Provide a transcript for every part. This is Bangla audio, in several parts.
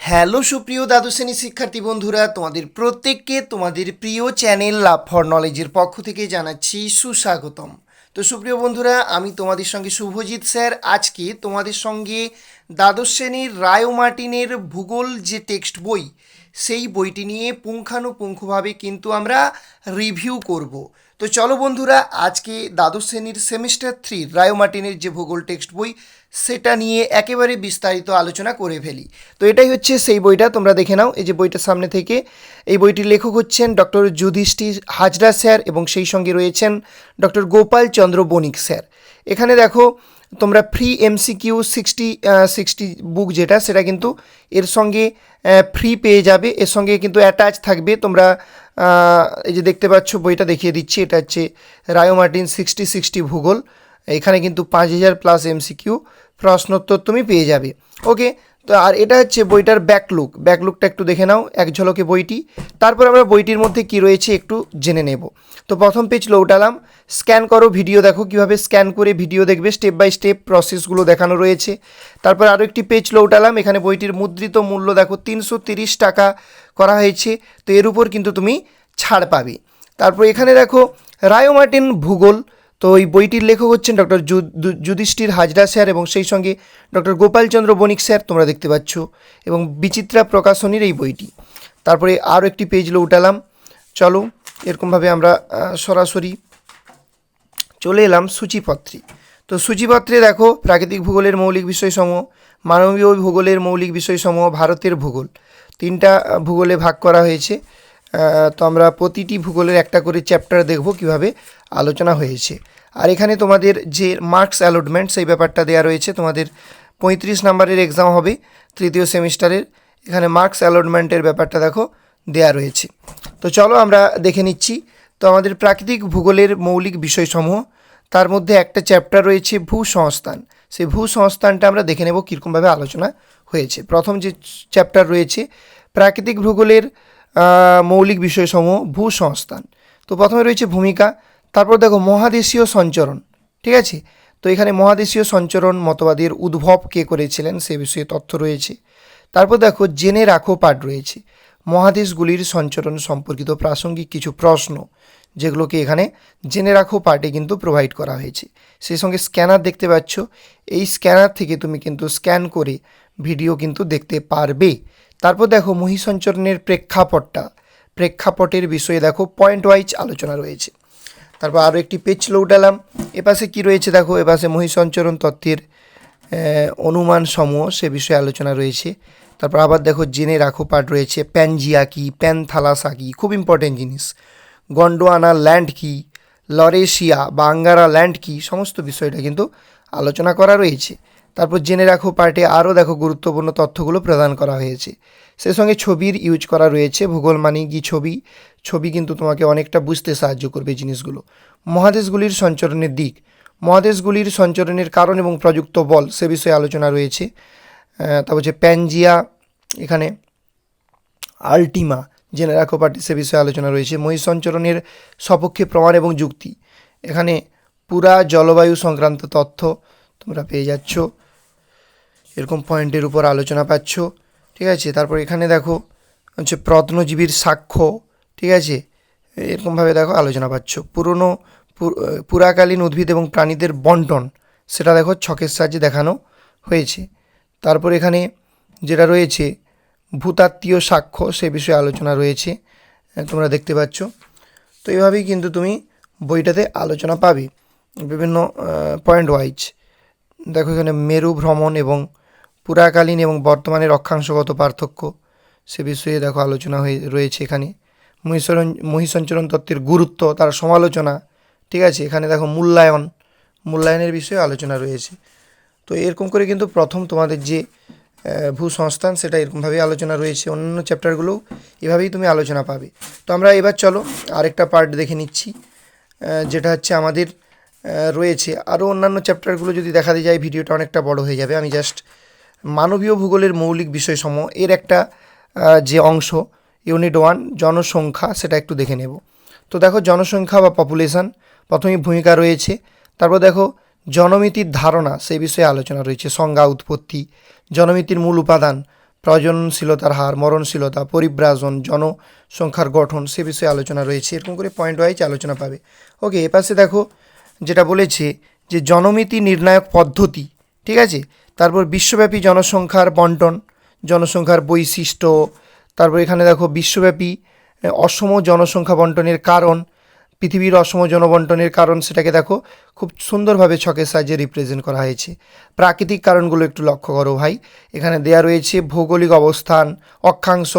হ্যালো সুপ্রিয় দ্বাদশ শ্রেণি শিক্ষার্থী বন্ধুরা, তোমাদের প্রত্যেককে তোমাদের প্রিয় চ্যানেল লাভ ফর নলেজের পক্ষ থেকে জানাচ্ছি সুস্বাগতম। তো সুপ্রিয় বন্ধুরা, আমি তোমাদের সঙ্গে শুভজিৎ স্যার। আজকে তোমাদের সঙ্গে দ্বাদশ শ্রেণির রায়ো মার্টিনের ভূগোল যে টেক্সট বই, সেই বইটি নিয়ে পুঙ্খানুপুঙ্খভাবে কিন্তু আমরা রিভিউ করব। তো চলো বন্ধুরা, আজকে দ্বাদশ শ্রেণির সেমিস্টার থ্রি রায়ো মার্টিনের যে ভূগোল টেক্সট বই, সেটা নিয়ে একেবারে বিস্তারিত আলোচনা করে ফেলি। তো এটাই হচ্ছে সেই বইটা, তোমরা দেখে নাও। এই যে বইটার সামনে থেকে, এই বইটির লেখক হচ্ছেন ডক্টর যুধিষ্ঠির হাজরা স্যার এবং সেই সঙ্গে রয়েছেন ডক্টর গোপাল চন্দ্র বণিক স্যার। এখানে দেখো, তোমরা free MCQ sixty sixty book যেটা, সেটা কিন্তু এর সঙ্গে ফ্রি পেয়ে যাবে। এর সঙ্গে কিন্তু অ্যাটাচ থাকবে। তোমরা এই যে দেখতে পাচ্ছ, বইটা দেখিয়ে দিচ্ছি। এটা হচ্ছে রায়ো মার্টিন সিক্সটি সিক্সটি ভূগোল। এখানে কিন্তু পাঁচ হাজার প্লাস এমসিকিউ প্রশ্নোত্তর তুমি পেয়ে যাবে। ওকে তো আর এটা হচ্ছে বইটার ব্যাকলুক ব্যাকলুকটা একটু দেখে নাও, এক ঝলকে বইটি। তারপর আমরা বইটির মধ্যে কি রয়েছে একটু জেনে নেব। তো প্রথম পেজ লৌটালাম স্ক্যান করো ভিডিও দেখো, কীভাবে স্ক্যান করে ভিডিও দেখবে স্টেপ বাই স্টেপ প্রসেসগুলো দেখানো রয়েছে। তারপর আরও একটি পেজ লৌটালাম এখানে বইটির মুদ্রিত মূল্য দেখো, তিনশো টাকা করা হয়েছে, তো এর উপর কিন্তু তুমি ছাড় পাবে। তারপর এখানে দেখো, রায়ো মার্টিন ভূগোল, তো এই বইটির লেখক হচ্ছেন ডক্টর যুধিষ্ঠির হাজরা স্যার এবং সেই সঙ্গে ডক্টর গোপালচন্দ্র বণিক স্যার, তোমরা দেখতে পাচ্ছ, এবং বিচিত্রা প্রকাশনীর এই বইটি। তারপরে আরও একটি পেজ উঠালাম। চলো, এরকমভাবে আমরা সরাসরি চলে এলাম সূচিপত্রে। তো সূচিপত্রে দেখো প্রাকৃতিক ভূগোলের মৌলিক বিষয়সমূহ, মানবীয় ভূগোলের মৌলিক বিষয়সমূহ, ভারতের ভূগোল। তিনটা ভূগোলে ভাগ করা হয়েছে। তো আমরা প্রতিটি ভূগোলের একটা করে চ্যাপ্টার দেখব কীভাবে আলোচনা হয়েছে। আর এখানে তোমাদের যে মার্কস অ্যালটমেন্ট, সেই ব্যাপারটা দেওয়া রয়েছে। তোমাদের পঁয়ত্রিশ নাম্বারের এক্সাম হবে তৃতীয় সেমিস্টারের। এখানে মার্কস অ্যালটমেন্টের ব্যাপারটা দেখো দেওয়া রয়েছে। তো চলো আমরা দেখে নিচ্ছি। তো আমাদের প্রাকৃতিক ভূগোলের মৌলিক বিষয়সমূহ তার মধ্যে একটা চ্যাপ্টার রয়েছে ভূসংস্থান। সেই ভূসংস্থানটা আমরা দেখে নেব কীরকমভাবে আলোচনা হয়েছে। প্রথম যে চ্যাপ্টার রয়েছে, প্রাকৃতিক ভূগোলের মৌলিক বিষয়সমূহ, ভূসংস্থান। তো প্রথমে রয়েছে ভূমিকা, তারপর দেখো মহাদেশীয় সঞ্চরণ, ঠিক আছে? তো এখানে মহাদেশীয় সঞ্চরণ মতবাদের উদ্ভব কে করেছিলেন সে বিষয়ে তথ্য রয়েছে। তারপর দেখো জেনে রাখো পাঠ রয়েছে। মহাদেশগুলির সঞ্চরণ সম্পর্কিত প্রাসঙ্গিক কিছু প্রশ্ন যেগুলোকে এখানে জেনে রাখো পার্টে কিন্তু প্রোভাইড করা হয়েছে। সেই সঙ্গে স্ক্যানার দেখতে পাচ্ছ, এই স্ক্যানার থেকে তুমি কিন্তু স্ক্যান করে ভিডিও কিন্তু দেখতে পারবে। তারপর দেখো মহিসঞ্চরণের প্রেক্ষাপটটা। প্রেক্ষাপটের বিষয়ে দেখো পয়েন্ট ওয়াইজ আলোচনা রয়েছে। তারপর আরও একটি পেজ লৌটালাম এপাশে কি রয়েছে দেখো? এপাশে মহিসঞ্চরণ তত্ত্বের অনুমান সমূহ, সে বিষয়ে আলোচনা রয়েছে। তারপর আবার দেখো জেনে রাখো পাঠ রয়েছে প্যানজিয়া কি প্যানথালাসা কি খুব ইম্পর্টেন্ট জিনিস। গন্ডোয়ানা ল্যান্ড কি, লরেশিয়া বা আঙ্গারা ল্যান্ড কি, সমস্ত বিষয়টা কিন্তু আলোচনা করা রয়েছে। তারপর জেনে রাখো পার্টে আরও দেখো গুরুত্বপূর্ণ তথ্যগুলো প্রদান করা হয়েছে। সে সঙ্গে ছবির ইউজ করা রয়েছে ভূগোল মানে কি ছবি? ছবি কিন্তু তোমাকে অনেকটা বুঝতে সাহায্য করবে জিনিসগুলো। মহাদেশগুলির সঞ্চরণের দিক। মহাদেশগুলির সঞ্চরণের কারণ এবং প্রযুক্ত বল সে বিষয়ে আলোচনা রয়েছে। তারপর হচ্ছে প্যানজিয়া, এখানে আল্টিমা জেনে রাখো পার্টি সে বিষয়ে আলোচনা রয়েছে। মহিষঞ্চরণের সপক্ষে প্রমাণ এবং যুক্তি। এখানে পুরা জলবায়ু সংক্রান্ত তথ্য তোমরা পেয়ে যাচ্ছ। এরকম পয়েন্টের উপর আলোচনা পাচ্ছ। ঠিক আছে? তারপর এখানে দেখো, হচ্ছে প্রত্নজীবীর সাক্ষ্য। ঠিক আছে? এরকমভাবে দেখো আলোচনা পাচ্ছ। পুরনো পুরাকালীন উদ্ভিদ এবং প্রাণীদের বন্টন, সেটা দেখো ছকের সাহায্যে দেখানো হয়েছে। তারপর এখানে যেটা রয়েছে ভূতাত্ত্বীয় সাক্ষ্য সে বিষয়ে আলোচনা রয়েছে তোমরা দেখতে পাচ্ছ। তো এইভাবেই কিন্তু তুমি বইটাতে আলোচনা পাবে। বিভিন্ন পয়েন্ট ওয়াইজ দেখো এখানে মেরু ভ্রমণ এবং পুরাকালীন এবং বর্তমানে রক্ষাংশগত পার্থক্য সে বিষয়ে দেখো আলোচনা হয়ে, রয়েছে এখানে। মহিষরণ মহিষঞ্চরণ তত্ত্বের গুরুত্ব, তার সমালোচনা, ঠিক আছে? এখানে দেখো মূল্যায়ন, মূল্যায়নের বিষয়ে আলোচনা রয়েছে। তো এরকম করে কিন্তু প্রথম তোমাদের যে ভূসংস্থান, সেটা এরকমভাবেই আলোচনা রয়েছে। অন্যান্য চ্যাপ্টারগুলোও এভাবেই তুমি আলোচনা পাবে। তো আমরা এবার চলো, আরেকটা পার্ট দেখে নিচ্ছি যেটা হচ্ছে আমাদের রয়েছে। আরও অন্যান্য চ্যাপ্টারগুলো যদি দেখাতে যায়, ভিডিওটা অনেকটা বড় হয়ে যাবে। আমি জাস্ট মানবীয় ভূগোলের মৌলিক বিষয়সমূহ, এর একটা যে অংশ ইউনিট ওয়ান জনসংখ্যা, সেটা একটু দেখে নেব। তো দেখো, জনসংখ্যা বা পপুলেশন প্রথমেই ভূমিকা রয়েছে। তারপর দেখো জনমিতির ধারণা সে বিষয়ে আলোচনা রয়েছে। সংজ্ঞা, উৎপত্তি, জনমিতির মূল উপাদান প্রজনশীলতার হার, মরণশীলতা, পরিব্রাজন, জনসংখ্যার গঠন, সে বিষয়ে আলোচনা রয়েছে। এরকম করে পয়েন্ট ওয়াইজ আলোচনা পাবে। ওকে এপাশে দেখো, যেটা বলেছে যে জনমিতি নির্ণায়ক পদ্ধতি, ঠিক আছে? তারপর বিশ্বব্যাপী জনসংখ্যার বন্টন, জনসংখ্যার বৈশিষ্ট্য, তারপর এখানে দেখো বিশ্বব্যাপী অসম জনসংখ্যা বন্টনের কারণ পৃথিবীর অসম জনবন্টনের কারণ সেটাকে দেখো, খুব সুন্দরভাবে ছকের সাহায্যে রিপ্রেজেন্ট করা হয়েছে। প্রাকৃতিক কারণগুলো একটু লক্ষ্য করো ভাই। এখানে দেয়া রয়েছে ভৌগোলিক অবস্থান, অক্ষাংশ,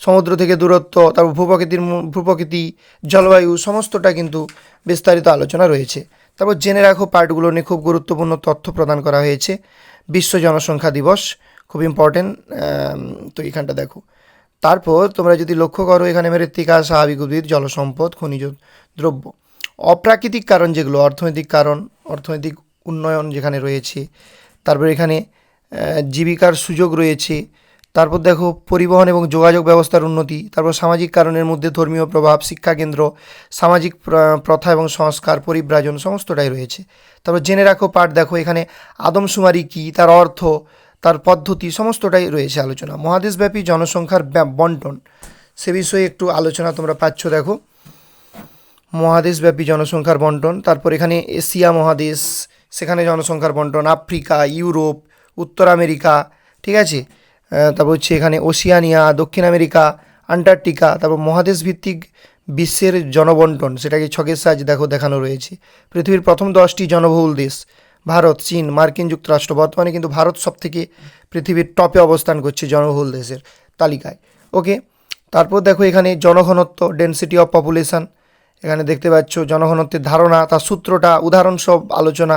সমুদ্র থেকে দূরত্ব, তারপর ভূপ্রকৃতির ভূপ্রকৃতি, জলবায়ু, সমস্তটা কিন্তু বিস্তারিত আলোচনা রয়েছে। তারপর জেনে রাখো পার্টগুলো নিয়ে খুব গুরুত্বপূর্ণ তথ্য প্রদান করা হয়েছে। বিশ্ব জনসংখ্যা দিবস, খুব ইম্পর্টেন্ট তো এখানটা দেখো। তারপর তোমরা যদি লক্ষ্য করো, এখানে মৃত্তিকা, স্বাভাবিক উদ্ভিদ, জলসম্পদ, খনিজ দ্রব্য। অপ্রাকৃতিক কারণ যেগুলো, অর্থনৈতিক কারণ, অর্থনৈতিক উন্নয়ন যেখানে রয়েছে, তারপর এখানে জীবিকার সুযোগ রয়েছে, তারপর দেখো পরিবহন এবং যোগাযোগ ব্যবস্থার উন্নতি, তারপর সামাজিক কারণের মধ্যে ধর্মীয় প্রভাব শিক্ষাকেন্দ্র সামাজিক প্রথা এবং সংস্কার, পরিব্রাজন, সমস্তটাই রয়েছে। তারপর জেনে রাখো পাঠ, দেখো এখানে আদমশুমারি কী, তার অর্থ তার পদ্ধতি সমস্তটাই রয়েছে আলোচনা। মহাদেশব্যাপী জনসংখ্যার বন্টন, সে বিষয়ে একটু আলোচনা তোমরা পাচ্ছ, দেখো। মহাদেশব্যাপী জনসংখ্যার বন্টন, তারপর এখানে এশিয়া মহাদেশ, সেখানে জনসংখ্যার বন্টন, আফ্রিকা, ইউরোপ, উত্তর আমেরিকা, ঠিক আছে? তারপর হচ্ছে এখানে ওশিয়ানিয়া, দক্ষিণ আমেরিকা, আন্টার্কটিকা, তারপর মহাদেশ ভিত্তিক বিশ্বের জনবন্টন, সেটাকে ছকের সাহায্যে দেখো, দেখানো রয়েছে। পৃথিবীর প্রথম দশটি জনবহুল দেশ ভারত, চীন, মার্কিন যুক্তরাষ্ট্র, বর্তমানে কিন্তু ভারত সব থেকে পৃথিবীর টপে অবস্থান করছে জনবহুল দেশের তালিকায়। ওকে? তারপর দেখো এখানে জনঘনত্ব ডেন্সিটি অফ পপুলেশন এখানে দেখতে পাচ্ছ জনঘনত্বের ধারণা, তার সূত্রটা উদাহরণ সব আলোচনা,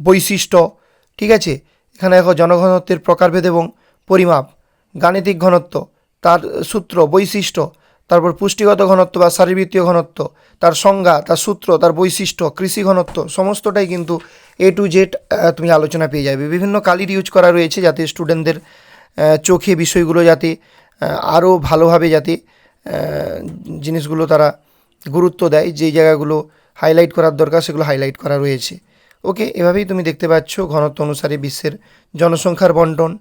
বৈশিষ্ট্য, ঠিক আছে? এখানে দেখো জনঘনত্বের প্রকারভেদ এবং পরিমাপ, গাণিতিক ঘনত্ব, তার সূত্র, বৈশিষ্ট্য। তারপর পুষ্টিগত ঘনত্ব, বা শারীরবৃত্তীয় ঘনত্ব, তার সংজ্ঞা, তার সূত্র, তার বৈশিষ্ট্য, কৃষি ঘনত্ব, সমস্তটাই কিন্তু এ টু জেড তুমি আলোচনা পেয়ে যাবে। বিভিন্ন কালির ইউজ করা রয়েছে যাতে স্টুডেন্টদের চোখে বিষয়গুলো যাতে আরও ভালোভাবে যাতে জিনিসগুলো তারা গুরুত্ব দেয়। যেই জায়গাগুলো হাইলাইট করার দরকার, সেগুলো হাইলাইট করা রয়েছে। ওকে এভাবেই তুমি দেখতে পাচ্ছ ঘনত্ব অনুসারে বিশ্বের জনসংখ্যার বন্টন।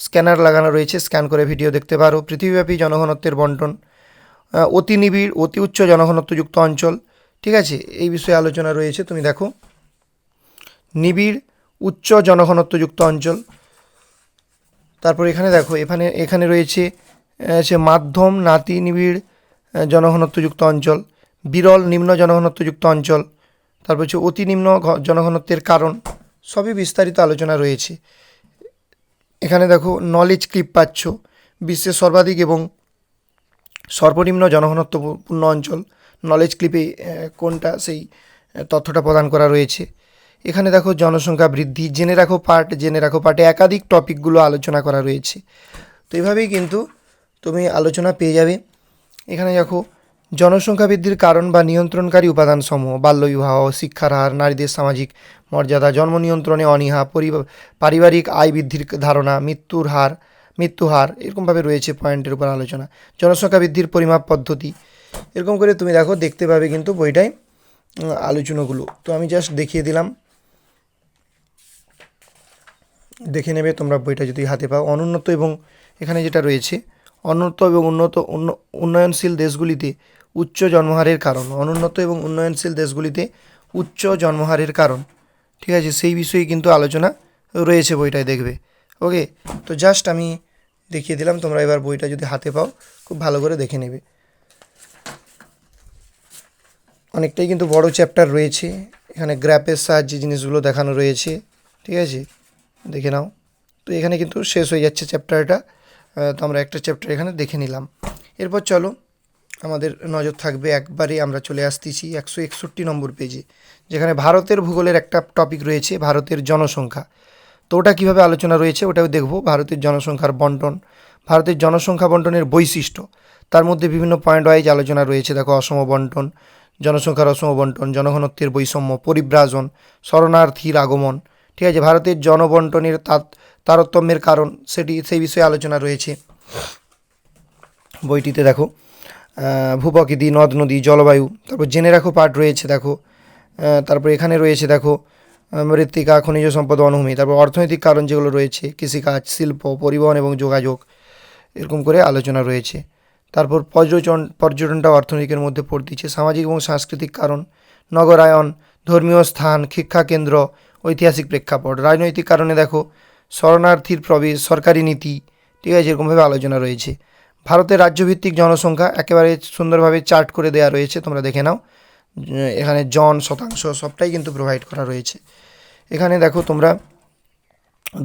স্ক্যানার লাগানো রয়েছে স্ক্যান করে ভিডিও দেখতে পারো। পৃথিবীব্যাপী জনঘনত্বের বন্টন। অতি নিবিড়, অতি উচ্চ জনঘনত্বযুক্ত অঞ্চল। ঠিক আছে? এই বিষয়ে আলোচনা রয়েছে, তুমি দেখো। নিবিড়, উচ্চ জনঘনত্বযুক্ত অঞ্চল। তারপর এখানে দেখো, এখানে এখানে রয়েছে সে মাধ্যম, নাতি নিবিড় জনঘনত্বযুক্ত অঞ্চল। বিরল, নিম্ন জনঘনত্বযুক্ত অঞ্চল। তারপর হচ্ছে অতি নিম্ন জনঘনত্বের কারণ। সবই বিস্তারিত আলোচনা রয়েছে। এখানে দেখো নলেজ ক্লিপ পাচ্ছ বিশ্বের সর্বাধিক এবং সর্বনিম্ন জনঘনত্বপূর্ণ অঞ্চল। নলেজ ক্লিপে কোনটা সেই তথ্যটা প্রদান করা রয়েছে। এখানে দেখো জনসংখ্যা বৃদ্ধি, জেনে রাখো পার্ট জেনে রাখো পার্টে একাধিক টপিকগুলো আলোচনা করা রয়েছে। তো এভাবেই কিন্তু তুমি আলোচনা পেয়ে যাবে। এখানে দেখো, জনসংখ্যা বৃদ্ধির কারণ বা নিয়ন্ত্রণকারী উপাদানসমূহ, বাল্যবিবাহ, শিক্ষার হার, নারীদের সামাজিক মর্যাদা, জন্ম নিয়ন্ত্রণে অনীহা, পরিবা- পারিবারিক আয় বৃদ্ধির ধারণা, মৃত্যুর হার মৃত্যু হার, এরকমভাবে রয়েছে পয়েন্টের উপর আলোচনা। জনসংখ্যা বৃদ্ধির পরিমাপ পদ্ধতি, এরকম করে তুমি দেখো, দেখতে পাবে কিন্তু বইটায় আলোচনাগুলো। তো আমি জাস্ট দেখিয়ে দিলাম। দেখে নেবে তোমরা বইটা যদি হাতে পাও। অনুন্নত এবং এখানে যেটা রয়েছে, অনুন্নত এবং উন্নত, উন্ন- উন্নয়নশীল দেশগুলিতে উচ্চ জন্মহারের কারণ। অনুন্নত এবং উন্নয়নশীল দেশগুলিতে উচ্চ জন্মহারের কারণ। ঠিক আছে, সেই বিষয়ে কিন্তু আলোচনা রয়েছে বইটায়, দেখবে। ওকে তো জাস্ট আমি দেখিয়ে দিলাম, তোমরা এবার বইটা যদি হাতে পাও, খুব ভালো করে দেখে নেবে। অনেকটাই কিন্তু বড় চ্যাপ্টার রয়েছে, এখানে গ্র্যাপের সাহায্যে জিনিসগুলো দেখানো রয়েছে, ঠিক আছে? দেখে নাও। তো এখানে কিন্তু শেষ হয়ে যাচ্ছে চ্যাপ্টারটা তো আমরা একটা চ্যাপ্টার এখানে দেখে নিলাম। এরপর চলো, আমাদের নজর থাকবে একবারে আমরা চলে আসতেছি একশো একষট্টি নম্বর পেজে যেখানে ভারতের ভূগোলের একটা টপিক রয়েছে, ভারতের জনসংখ্যা। তো ওটা কীভাবে আলোচনা রয়েছে ওটাও দেখব। ভারতের জনসংখ্যার বন্টন। ভারতের জনসংখ্যা বন্টনের বৈশিষ্ট্য। তার মধ্যে বিভিন্ন পয়েন্ট ওয়াইজ আলোচনা রয়েছে। দেখো, অসম বন্টন, জনসংখ্যার অসম বন্টন, জনঘনত্বের বৈষম্য, পরিব্রাজন, শরণার্থীর আগমন। ঠিক আছে, ভারতের জনবন্টনের তারতম্যের কারণ সেটি সেই বিষয়ে আলোচনা রয়েছে। বইটিতে দেখো ভূপ্রকৃতি, নদ, নদী, জলবায়ু, তারপর জেনে রাখো পাঠ রয়েছে, দেখো। তারপর এখানে রয়েছে, দেখো মৃত্তিকা, খনিজ সম্পদ অনুভূমি, তারপর অর্থনৈতিক কারণ যেগুলো রয়েছে, কৃষিকাজ, শিল্প, পরিবহন এবং যোগাযোগ, এরকম করে আলোচনা রয়েছে। তারপর পর্যটন পর্যটনটা অর্থনীতির মধ্যে পড়তিছে সামাজিক এবং সাংস্কৃতিক কারণ, নগরায়ন, ধর্মীয় স্থান, শিক্ষা কেন্দ্র, ঐতিহাসিক প্রেক্ষাপট, রাজনৈতিক কারণে দেখো, শরণার্থীর প্রবেশ, সরকারি নীতি, ঠিক আছে এরকমভাবে আলোচনা রয়েছে। ভারতের রাজ্যভিত্তিক জনসংখ্যা একেবারে সুন্দরভাবে চার্ট করে দেওয়া রয়েছে, তোমরা দেখে নাও। এখানে জন শতাংশ সবটাই কিন্তু প্রোভাইড করা রয়েছে। এখানে দেখো তোমরা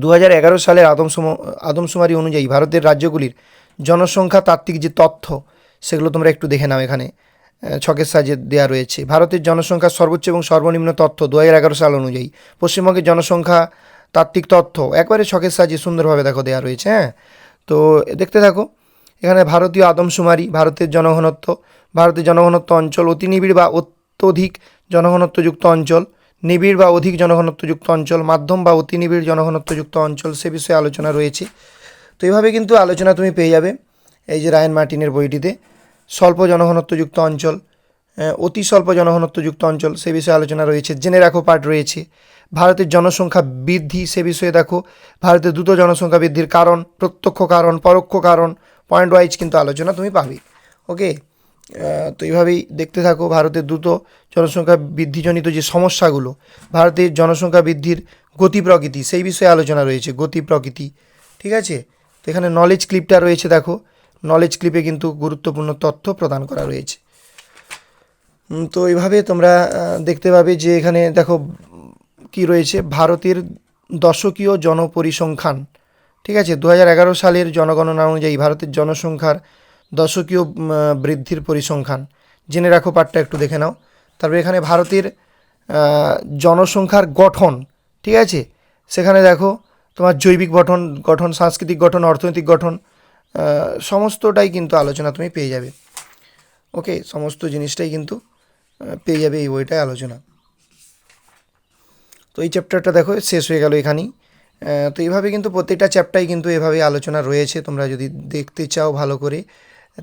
দু হাজার এগারো সালের আদমশুম আদমশুমারি অনুযায়ী ভারতের রাজ্যগুলির জনসংখ্যা, তাত্ত্বিক যে তথ্য, সেগুলো তোমরা একটু দেখে নাও এখানে। ছকের সাজে দেওয়া রয়েছে। ভারতের জনসংখ্যার সর্বোচ্চ এবং সর্বনিম্ন তথ্য দু হাজার এগারো সাল অনুযায়ী। পশ্চিমবঙ্গের জনসংখ্যা, তাত্ত্বিক তথ্য একবারে ছকের সাজে সুন্দরভাবে দেখো দেওয়া রয়েছে হ্যাঁ? তো দেখতে থাকো, এখানে ভারতীয় আদমশুমারি, ভারতের জনঘনত্ব ভারতের জনঘনত্ব অঞ্চল অতি নিবিড় বা অত্যধিক জনঘনত্বযুক্ত অঞ্চল, নিবিড় বা অধিক জনঘনত্বযুক্ত অঞ্চল, মাধ্যম বা অতি নিবিড় জনঘনত্বযুক্ত অঞ্চল সে বিষয়ে আলোচনা রয়েছে। তো এইভাবে কিন্তু আলোচনা তুমি পেয়ে যাবে এই যে রায়ন মার্টিনের বইটিতে। স্বল্প জনঘনত্বযুক্ত অঞ্চল অতি স্বল্প জনঘনত্বযুক্ত অঞ্চল সে বিষয়ে আলোচনা রয়েছে। জেনে রাখো, পাঠ রয়েছে। ভারতের জনসংখ্যা বৃদ্ধি সে বিষয়ে দেখো। ভারতের দ্রুত জনসংখ্যা বৃদ্ধির কারণ, প্রত্যক্ষ কারণ, পরোক্ষ কারণ পয়েন্ট ওয়াইজ কিন্তু আলোচনা তুমি পাবে। ওকে তো এইভাবেই দেখতে থাকো, ভারতের দ্রুত জনসংখ্যা বৃদ্ধিজনিত যে সমস্যাগুলো, ভারতের জনসংখ্যা বৃদ্ধির গতি প্রকৃতি, সেই বিষয়ে আলোচনা রয়েছে, গতি প্রকৃতি, ঠিক আছে? তো এখানে নলেজ ক্লিপটা রয়েছে, দেখো। নলেজ ক্লিপে কিন্তু গুরুত্বপূর্ণ তথ্য প্রদান করা রয়েছে। তো এইভাবে তোমরা দেখতে পাবে যে এখানে দেখো কি রয়েছে, ভারতের দশকীয় জনপরিসংখ্যান, ঠিক আছে? দু সালের জনগণনা অনুযায়ী ভারতের জনসংখ্যার দশকীয় বৃদ্ধির পরিসংখ্যান। জেনে রাখো পাঠটা একটু দেখে নাও। তারপরে এখানে ভারতের জনসংখ্যার গঠন, ঠিক আছে? সেখানে দেখো, তোমার জৈবিক গঠন গঠন, সাংস্কৃতিক গঠন, অর্থনৈতিক গঠন সমস্তটাই কিন্তু আলোচনা তুমি পেয়ে যাবে। ওকে, সমস্ত জিনিসটাই কিন্তু পেয়ে যাবে এই বইটায় আলোচনা। তো এই চ্যাপ্টারটা দেখো, শেষ হয়ে গেল এখানেই। তো এইভাবে কিন্তু প্রত্যেকটা চ্যাপ্টারই কিন্তু এভাবে আলোচনা রয়েছে। তোমরা যদি দেখতে চাও ভালো করে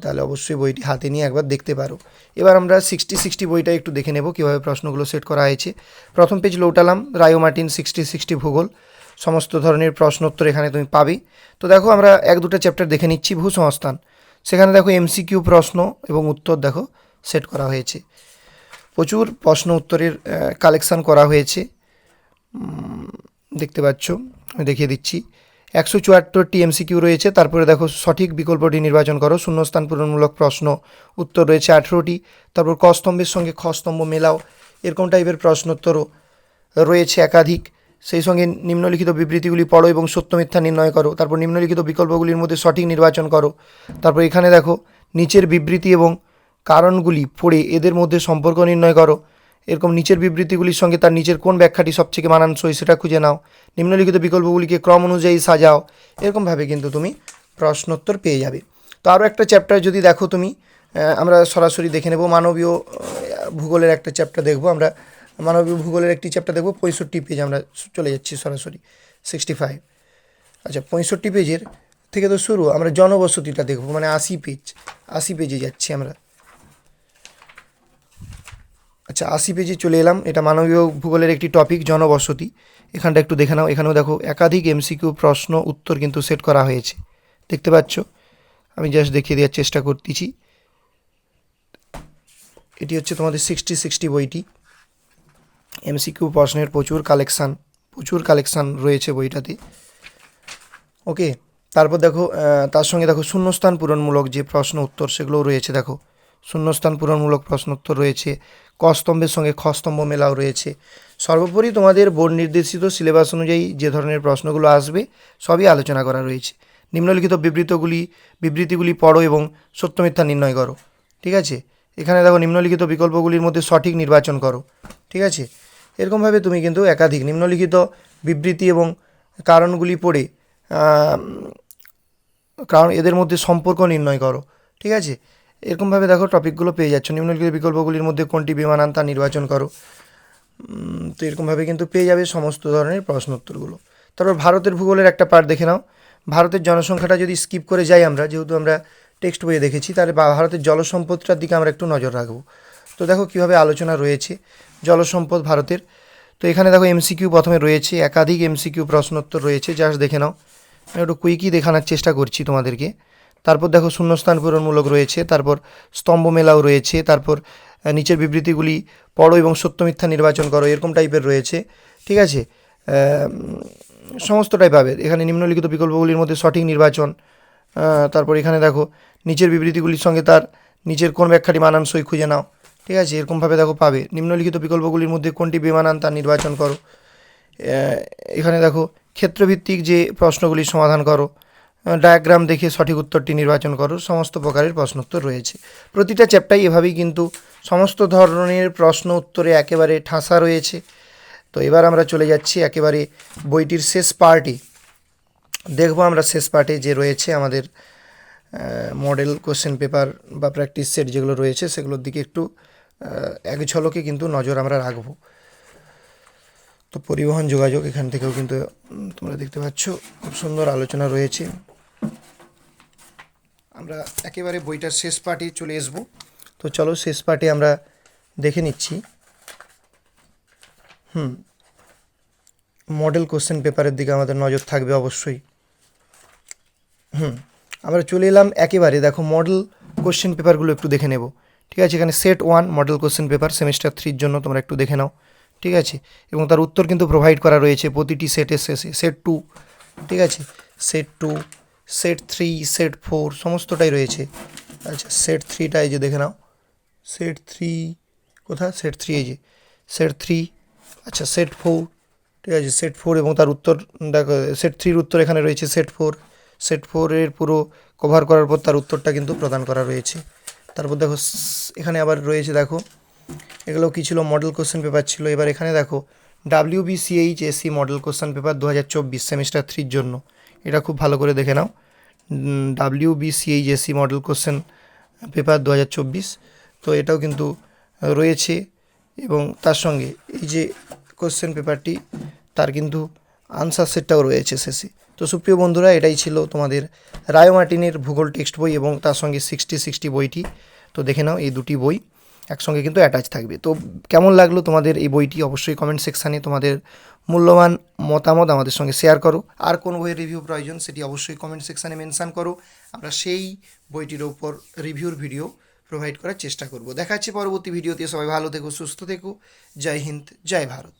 তাহলে অবশ্যই বইটি হাতে নিয়ে একবার দেখতে পারো। এবার আমরা সিক্সটি সিক্সটি বইটা একটু দেখে নেব, কীভাবে প্রশ্নগুলো সেট করা হয়েছে। প্রথম পেজ লৌটালাম রায়ো মার্টিন সিক্সটি সিক্সটি ভূগোল। সমস্ত ধরনের প্রশ্নোত্তর এখানে তুমি পাবে। তো দেখো আমরা এক দুটো চ্যাপ্টার দেখে নিচ্ছি, ভূসংস্থান। সেখানে দেখো এমসিকিউ প্রশ্ন এবং উত্তর দেখো সেট করা হয়েছে। প্রচুর প্রশ্ন উত্তরের কালেকশান করা হয়েছে। দেখতে পাচ্ছ, আমি দেখিয়ে দিচ্ছি। একশো চুয়াত্তরটি এমসিকিউ রয়েছে। তারপরে দেখো, সঠিক বিকল্পটি নির্বাচন করো। শূন্যস্থান পূরণমূলক প্রশ্ন উত্তর রয়েছে আঠেরোটি। তারপর কস্তম্ভের সঙ্গে খস্তম্ভ মেলাও, এরকম টাইপের প্রশ্নোত্তরও রয়েছে একাধিক। সেই সঙ্গে নিম্নলিখিত বিবৃতিগুলি পড়ো এবং সত্য মিথ্যা নির্ণয় করো। তারপর নিম্নলিখিত বিকল্পগুলির মধ্যে সঠিক নির্বাচন করো। তারপর এখানে দেখো, নিচের বিবৃতি এবং কারণগুলি পড়ে এদের মধ্যে সম্পর্ক নির্ণয় করো। এরকম নিচের বিবৃতিগুলির সঙ্গে তার নিচের কোন ব্যাখ্যাটি সবথেকে মানানসই সেটা খুঁজে নাও। নিম্নলিখিত বিকল্পগুলিকে ক্রম অনুযায়ী সাজাও। এরকমভাবে কিন্তু তুমি প্রশ্নোত্তর পেয়ে যাবে। তো আরও একটা চ্যাপ্টার যদি দেখো তুমি আমরা সরাসরি দেখে নেব। মানবীয় ভূগোলের একটা চ্যাপ্টার দেখব আমরা। মানবীয় ভূগোলের একটি চ্যাপ্টার দেখব। পঁয়ষট্টি পেজ আমরা চলে যাচ্ছি সরাসরি। সিক্সটি ফাইভ আচ্ছা পঁয়ষট্টি পেজের থেকে তো শুরু। আমরা জনবসতিটা দেখব। মানে আশি পেজ আশি পেজে যাচ্ছি আমরা। আচ্ছা আশি পেজে চলে এলাম। এটা মানবীয় ভূগোলের একটি টপিক জনবসতি। এখানটা একটু দেখে নাও। এখানেও দেখো, একাধিক এমসিকিউ প্রশ্ন উত্তর কিন্তু সেট করা হয়েছে। দেখতে পাচ্ছ? আমি জাস্ট দেখিয়ে দেওয়ার চেষ্টা করতেছি। এটি হচ্ছে তোমাদের সিক্সটি সিক্সটি বইটি। এমসিকিউ প্রশ্নের প্রচুর কালেকশান প্রচুর কালেকশান রয়েছে বইটাতে। ওকে তারপর দেখো তার সঙ্গে দেখো, শূন্যস্থান পূরণমূলক যে প্রশ্ন উত্তর, সেগুলোও রয়েছে। দেখো, শূন্যস্থান পূরণমূলক প্রশ্ন উত্তর রয়েছে। ক স্তম্ভের সঙ্গে খ স্তম্ভ মেলাও রয়েছে। সর্বোপরি তোমাদের বোর্ড নির্দেশিত সিলেবাস অনুযায়ী যে ধরনের প্রশ্নগুলো আসবে, সবই আলোচনা করা রয়েছে। নিম্নলিখিত বিবৃতগুলি, বিবৃতিগুলি পড়ো এবং সত্যমিথ্যা নির্ণয় করো। ঠিক আছে? এখানে দেখো নিম্নলিখিত বিকল্পগুলির মধ্যে সঠিক নির্বাচন করো। ঠিক আছে? এরকমভাবে তুমি কিন্তু একাধিক নিম্নলিখিত বিবৃতি এবং কারণগুলি পড়ে কারণ এদের মধ্যে সম্পর্ক নির্ণয় করো। ঠিক আছে? এরকমভাবে দেখো টপিকগুলো পেয়ে যাচ্ছ। নিম্নলিখিত বিকল্পগুলির মধ্যে কোনটি বিমানান তা নির্বাচন করো। তো এরকমভাবে কিন্তু পেয়ে যাবে সমস্ত ধরনের প্রশ্ন উত্তরগুলো তারপর ভারতের ভূগোলের একটা পার্ট দেখে নাও। ভারতের জনসংখ্যাটা যদি স্কিপ করে যাই আমরা, যেহেতু আমরা টেক্সট বইয়ে দেখেছি, তাহলে ভারতের জলসম্পদটার দিকে আমরা একটু নজর রাখব। তো দেখো কীভাবে আলোচনা রয়েছে জলসম্পদ ভারতের। তো এখানে দেখো এমসিকিউ প্রথমে রয়েছে, একাধিক এমসিকিউ প্রশ্নোত্তর রয়েছে। জাস্ট দেখে নাও। আমি একটু কুইকই দেখানোর চেষ্টা করছি তোমাদেরকে। তারপর দেখো শূন্যস্থান পূরণমূলক রয়েছে, তারপর স্তম্ভ মেলাও রয়েছে, তারপর নিচের বিবৃতিগুলি পড়ো এবং সত্য মিথ্যা নির্বাচন করো, এরকম টাইপের রয়েছে, ঠিক আছে? সমস্তটাই পাবে। এখানে নিম্নলিখিত বিকল্পগুলির মধ্যে সঠিক নির্বাচন তারপর এখানে দেখো নিচের বিবৃতিগুলির সঙ্গে তার নিচের কোন ব্যাখ্যাটি মানানসই খুঁজে নাও, ঠিক আছে? এরকমভাবে দেখো পাবে। নিম্নলিখিত বিকল্পগুলির মধ্যে কোনটি বেমানান তা নির্বাচন করো? এখানে দেখো ক্ষেত্রভিত্তিক যে প্রশ্নগুলির সমাধান করো ডায়াগ্রাম দেখে সঠিক উত্তরটি নির্বাচন করো, সমস্ত প্রকারের প্রশ্ন উত্তর রয়েছে। প্রতিটা চ্যাপ্টাই এভাবেই কিন্তু সমস্ত ধরনের প্রশ্ন উত্তরে একেবারে ঠাসা রয়েছে। তো এবার আমরা চলে যাচ্ছি একেবারে বইটির শেষ পার্টে। দেখব আমরা শেষ পার্টে যে রয়েছে আমাদের মডেল কোশ্চেন পেপার বা প্র্যাকটিস সেট যেগুলো রয়েছে সেগুলোর দিকে একটু এক ঝলকে কিন্তু নজর আমরা রাখব। তো পরিবহন যোগাযোগ এখান থেকেও কিন্তু তোমরা দেখতে পাচ্ছ, খুব সুন্দর আলোচনা রয়েছে। আমরা একেবারে বইটার শেষ পার্টে চলে আসব। তো চলো শেষ পার্টে আমরা দেখে নিচ্ছি। হুম মডেল কোশ্চেন পেপারের দিকে আমাদের নজর থাকবে অবশ্যই। হুম, আমরা চলে এলাম একেবারে, দেখো মডেল কোশ্চেন পেপারগুলো একটু দেখে নেব। ঠিক আছে, এখানে set one model question paper semester থ্রির জন্য তোমরা একটু দেখে নাও। ঠিক আছে, এবং তার উত্তর কিন্তু প্রোভাইড করা রয়েছে প্রতিটি সেটের শেষে সেট টু ঠিক আছে set two set three set four সমস্তটাই রয়েছে। আচ্ছা সেট থ্রিটা এই যে দেখে নাও। সেট থ্রি কোথা সেট থ্রি এই যে। সেট থ্রি আচ্ছা সেট ফোর ঠিক আছে সেট ফোর এবং তার উত্তর, দেখো সেট থ্রির উত্তর এখানে রয়েছে সেট ফোর সেট ফোরের পুরো কভার করার পর তার উত্তরটা কিন্তু প্রদান করা রয়েছে। তারপর দেখো, এখানে আবার রয়েছে, দেখো, এগুলো কী ছিল? মডেল কোশ্চেন পেপার ছিল। এবার এখানে দেখো W BCH SE model question paper দু হাজার চব্বিশ সেমিস্টার থ্রির জন্য। এটা খুব ভালো করে দেখে নাও। W BCH SE model question paper দু হাজার চব্বিশ। তো এটাও কিন্তু রয়েছে এবং তার সঙ্গে এই যে কোশ্চেন পেপারটি তার কিন্তু আনসার সেটটাও রয়েছে শেষে। তো সুপ্রিয় বন্ধুরা, এটাই ছিল তোমাদের রায় মার্টিনের ভূগোল টেক্সট বই এবং তার সঙ্গে সিক্সটি সিক্সটি বইটি। তো দেখে নাও এই দুটি বই। একসঙ্গে কিন্তু অ্যাটাচ থাকবে। তো কেমন লাগল তোমাদের এই বইটি? অবশ্যই কমেন্ট সেকশানে তোমাদের মূল্যবান মতামত আমাদের সঙ্গে শেয়ার করো। আর কোন বইয়ের রিভিউ প্রয়োজন সেটি অবশ্যই কমেন্ট সেকশানে মেনশান করো। আমরা সেই বইটির ওপর রিভিউর ভিডিও প্রোভাইড করার চেষ্টা করব। দেখাচ্ছি পরবর্তী ভিডিওতে সবাই ভালো থেকো, সুস্থ থেকো। জয় হিন্দ, জয় ভারত।